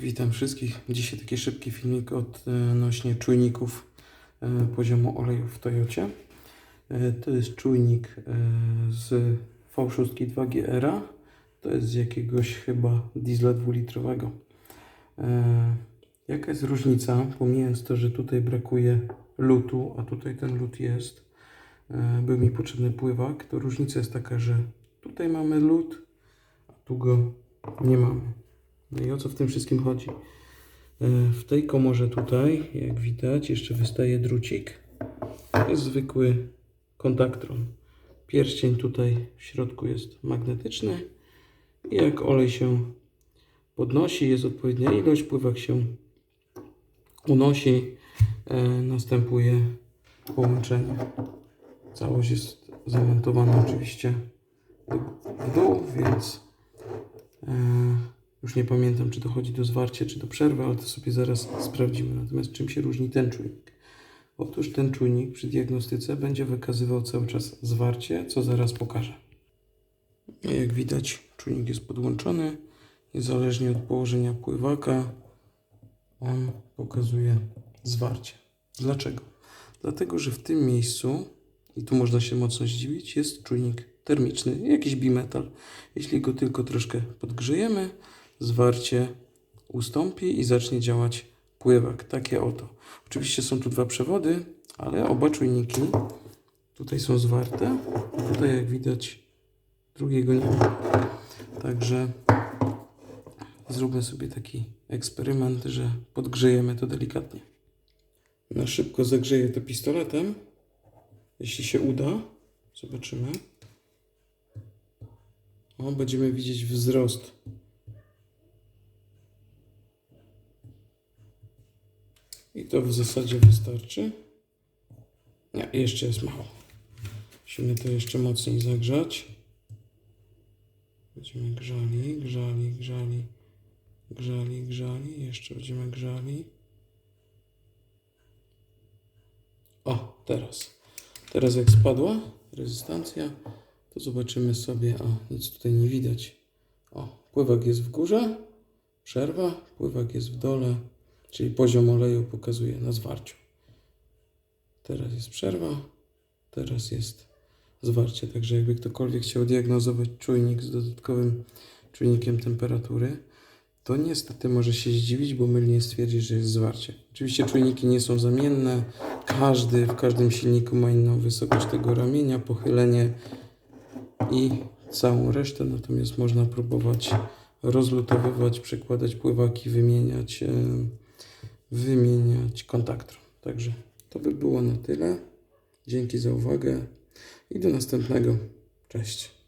Witam wszystkich. Dzisiaj taki szybki filmik odnośnie czujników e, poziomu oleju w Toyocie. E, To jest czujnik e, z V6 2GR. To jest z jakiegoś chyba diesla dwulitrowego. Jaka jest różnica? Pomijając to, że tutaj brakuje lutu, a tutaj ten lut jest. Był mi potrzebny pływak. To różnica jest taka, że tutaj mamy lut, a tu go nie mamy. No i o co w tym wszystkim chodzi? E, W tej komorze tutaj, jak widać, jeszcze wystaje drucik. To jest zwykły kontaktron. Pierścień tutaj w środku jest magnetyczny i jak olej się podnosi, jest odpowiednia ilość, pływak się unosi, e, następuje połączenie. Całość jest zamontowana oczywiście w dół, więc e, już nie pamiętam, czy dochodzi do zwarcia, czy do przerwy, ale to sobie zaraz sprawdzimy. Natomiast czym się różni ten czujnik? Otóż ten czujnik przy diagnostyce będzie wykazywał cały czas zwarcie, co zaraz pokażę. Jak widać, czujnik jest podłączony. Niezależnie od położenia pływaka, on pokazuje zwarcie. Dlaczego? Dlatego, że w tym miejscu, i tu można się mocno zdziwić, jest czujnik termiczny, jakiś bimetal. Jeśli go tylko troszkę podgrzejemy, zwarcie ustąpi i zacznie działać pływak. Takie oto. Oczywiście są tu dwa przewody, ale oba czujniki tutaj są zwarte. Tutaj jak widać drugiego nie ma. Także zróbmy sobie taki eksperyment, że podgrzejemy to delikatnie. Na szybko zagrzeję to pistoletem. Jeśli się uda, zobaczymy. O, będziemy widzieć wzrost. I to w zasadzie wystarczy. Nie, jeszcze jest mało. Musimy to jeszcze mocniej zagrzać. Będziemy grzali, grzali, grzali, grzali, grzali. Jeszcze będziemy grzali. O, teraz. Teraz jak spadła rezystancja, to zobaczymy sobie, o, nic tutaj nie widać. O, pływak jest w górze, przerwa, pływak jest w dole, czyli poziom oleju pokazuje na zwarciu. Teraz jest przerwa, teraz jest zwarcie. Także jakby ktokolwiek chciał diagnozować czujnik z dodatkowym czujnikiem temperatury, to niestety może się zdziwić, bo mylnie stwierdzić, że jest zwarcie. Oczywiście czujniki nie są zamienne. Każdy w każdym silniku ma inną wysokość tego ramienia, pochylenie i całą resztę. Natomiast można próbować rozlutowywać, przekładać pływaki, wymieniać, e, wymieniać kontaktron. Także to by było na tyle. Dzięki za uwagę i do następnego. Cześć.